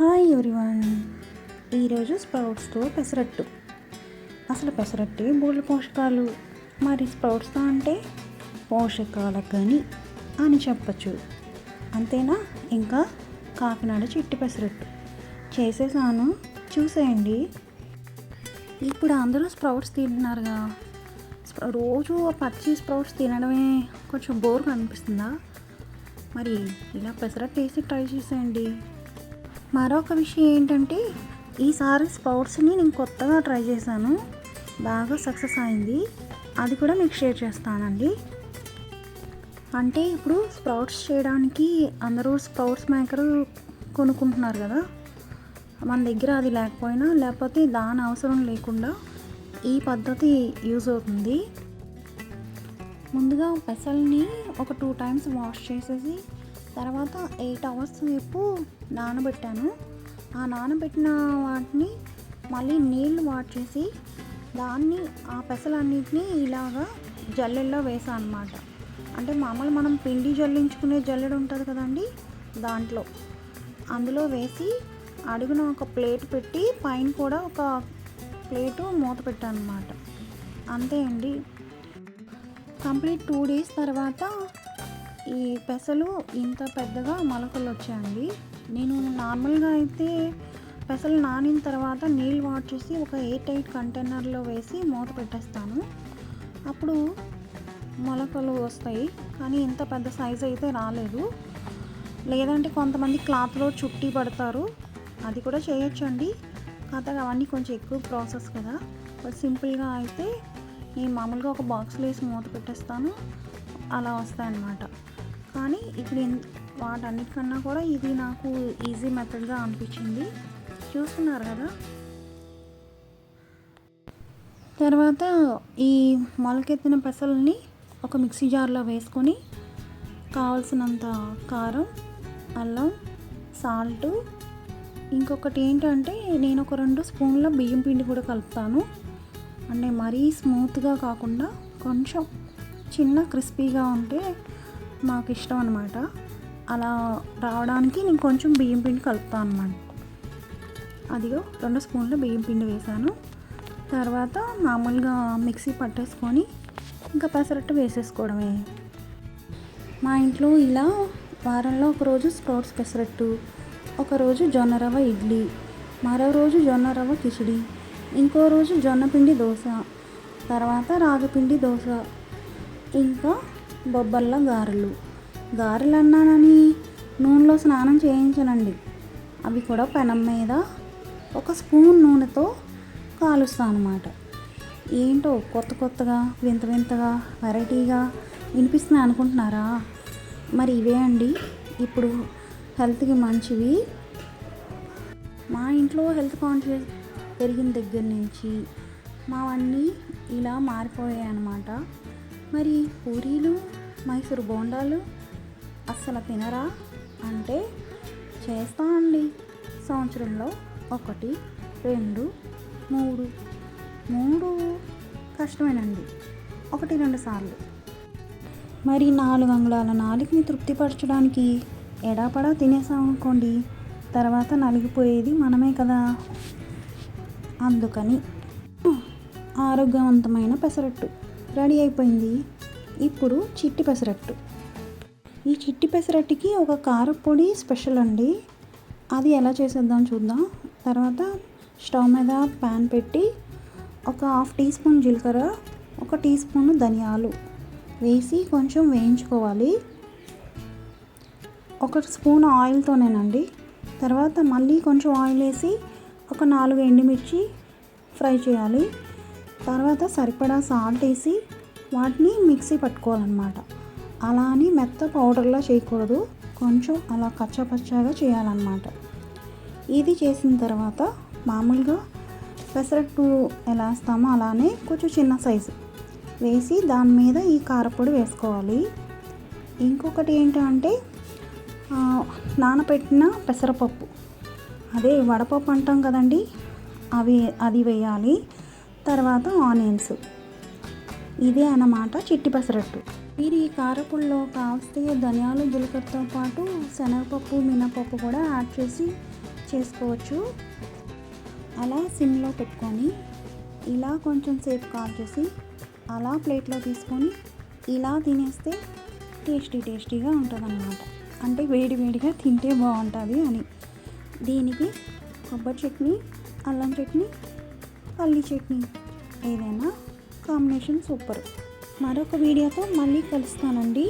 Hi everyone. ఈరోజు స్ప్రౌట్స్తో పెసరట్టు. అసలు పెసరట్టు బోల్డ్ పోషకాలు. మరి స్ప్రౌట్స్తో అంటే పోషకాల గని అని చెప్పచ్చు. అంతేనా? ఇంకా కాకినాడ చిట్టి పెసరట్టు. చేసేసాను. చూసేయండి. ఇప్పుడు అందరూ స్ప్రౌట్స్ తింటున్నారుగా. రోజు ఆ పచ్చి స్ప్రౌట్స్ తినడమే కొంచెం బోర్ అనిపిస్తుందా మరి ఇలా పెసరట్టు వేసి ట్రై చేసేయండి. మరొక విషయం ఏంటంటే ఈసారి స్పౌట్స్ని నేను కొత్తగా ట్రై చేశాను. బాగా సక్సెస్ అయింది. అది కూడా మీకు షేర్ చేస్తానండి. అంటే ఇప్పుడు స్ప్రౌట్స్ చేయడానికి అందరూ స్ప్రౌట్స్ మేకర్ కొనుక్కుంటున్నారు కదా. మన దగ్గర అది లేకపోయినా లేకపోతే దాని అవసరం లేకుండా ఈ పద్ధతి యూజ్ అవుతుంది. ముందుగా పెసల్ని ఒక టూ టైమ్స్ వాష్ చేసేసి తర్వాత ఎయిట్ అవర్స్ సేపు నానబెట్టాను. ఆ నానబెట్టిన వాటిని మళ్ళీ నీళ్ళు వాడ్చేసి దాన్ని ఆ పెసలన్నిటిని ఇలాగా జల్లెల్లో వేసాను అనమాట అంటే మామూలు మనం పిండి జల్లించుకునే జల్లెడ ఉంటుంది కదండి దాంట్లో. అందులో వేసి అడుగున ఒక ప్లేట్ పెట్టి పైన కూడా ఒక ప్లేటు మూత పెట్టాను అనమాట అంతే అండి. కంప్లీట్ టూ డేస్ తర్వాత ఈ పెసలు ఇంత పెద్దగా మొలకలు వచ్చాయండి నేను నార్మల్గా అయితే పెసలు నానిన తర్వాత నీళ్ళు వాట్ చేసి ఒక ఎయిట్ ఎయిట్ కంటైనర్లో వేసి మూత పెట్టేస్తాను. అప్పుడు మొలకలు వస్తాయి. కానీ ఇంత పెద్ద సైజ్ అయితే రాలేదు. లేదంటే కొంతమంది క్లాత్లో చుట్టి పడతారు. అది కూడా చేయొచ్చండి. కాకపోతే అవన్నీ కొంచెం ఎక్కువ ప్రాసెస్ కదా. బట్ సింపుల్గా అయితే నేను మామూలుగా ఒక బాక్స్లో వేసి మూత పెట్టేస్తాను. అలా వస్తాయన్నమాట. కానీ ఇప్పుడు వాటన్నిటికన్నా కూడా ఇది నాకు ఈజీ మెథడ్గా అనిపించింది. చూస్తున్నారు కదా? తర్వాత ఈ మొలకెత్తిన పెసల్ని ఒక మిక్సీ జార్లో వేసుకొని కావాల్సినంత కారం అల్లం సాల్ట్ ఇంకొకటి ఏంటంటే నేను ఒక రెండు స్పూన్ల బియ్యం పిండి కూడా కలుపుతాను. అంటే మరీ స్మూత్గా కాకుండా కొంచెం చిన్న క్రిస్పీగా ఉంటే మాకు ఇష్టం అనమాట అలా రావడానికి నేను కొంచెం బియ్యం పిండి కలుపుతాను అనమాట అదిగో రెండు స్పూన్ల బియ్యం పిండి వేసాను. తర్వాత మామూలుగా మిక్సీ పట్టేసుకొని ఇంకా పెసరట్టు వేసేసుకోవడమే. మా ఇంట్లో ఇలా వారంలో ఒకరోజు స్ప్రౌట్స్ పెసరట్టు ఒకరోజు జొన్న రవ్వ ఇడ్లీ మరో రోజు జొన్న రవ్వ కిచిడి ఇంకో రోజు జొన్న పిండి దోశ తర్వాత రాగిపిండి దోశ ఇంకా బొబ్బర్ల గారెలు. గారెలు అన్నానని నూనెలో స్నానం చేయించనండి. అవి కూడా పెనం మీద ఒక స్పూన్ నూనెతో కాలుస్తాను అనమాట ఏంటో కొత్త కొత్తగా వింత వింతగా వెరైటీగా వినిపిస్తున్నాయి అనుకుంటున్నారా? మరి ఇవే అండి. ఇప్పుడు హెల్త్కి మంచివి. మా ఇంట్లో హెల్త్ కాన్షియస్ పెరిగిన దగ్గర నుంచి మావన్నీ ఇలా మారిపోయాయి అన్నమాట మరి పూరీలు మైసూరు బోండాలు అస్సలు తినరా? అంటే చేస్తామండి సంవత్సరంలో ఒకటి రెండు మూడు. మూడు కష్టమేనండి. ఒకటి రెండు సార్లు. మరి నాలుగు అంగుళాల నాలుగుని తృప్తిపరచడానికి ఎడాపడా తినేసామనుకోండి తర్వాత నలిగిపోయేది మనమే కదా. అందుకని ఆరోగ్యవంతమైన పెసరట్టు. రెడీ అయిపోయింది. ఇప్పుడు చిట్టి పెసరట్టు. ఈ చిట్టి పెసరట్టుకి ఒక కారపొడి స్పెషల్ అండి. అది ఎలా చేసేద్దాం చూద్దాం. తర్వాత స్టవ్ మీద ప్యాన్ పెట్టి ఒక హాఫ్ టీ స్పూన్ జీలకర్ర ఒక టీ స్పూన్ ధనియాలు వేసి కొంచెం వేయించుకోవాలి. ఒక స్పూన్ ఆయిల్తోనేనండి తర్వాత మళ్ళీ కొంచెం ఆయిల్ వేసి ఒక నాలుగు ఎండుమిర్చి ఫ్రై చేయాలి. తర్వాత సరిపడా సాల్ట్ వేసి వాటిని మిక్సీ పట్టుకోవాలన్నమాట. అలా అని మెత్త పౌడర్లా చేయకూడదు. కొంచెం అలా కచ్చాపచ్చాగా చేయాలన్నమాట. ఇది చేసిన తర్వాత మామూలుగా పెసరట్టు ఎలా వేస్తామో అలానే కొంచెం చిన్న సైజు వేసి దాని మీద ఈ కారపొడి వేసుకోవాలి. ఇంకొకటి ఏంటంటే నానబెట్టిన పెసరపప్పు. అదే వడపప్పు అంటాం కదండి అవి అది వేయాలి. తర్వాత ఆనియన్స్. ఇదే అన్నమాట చిట్టి పెసరట్టు. మీరు ఈ కారపుల్లో కావస్తే ధనియాలు జీలకర్రతో పాటు శనగపప్పు మినపప్పు కూడా యాడ్ చేసి చేసుకోవచ్చు. అలా సిమ్లో పెట్టుకొని ఇలా కొంచెం సేపు కాల్ చేసి అలా ప్లేట్లో తీసుకొని ఇలా తినేస్తే టేస్టీ టేస్టీగా ఉంటుంది అంటే వేడి వేడిగా తింటే బాగుంటుంది అని. దీనికి కొబ్బరి చట్నీ అల్లం చట్నీ పల్లి చట్నీ ఏదైనా కాంబినేషన్ సూపర్. మరొక వీడియోతో మళ్ళీ కలుస్తానండి.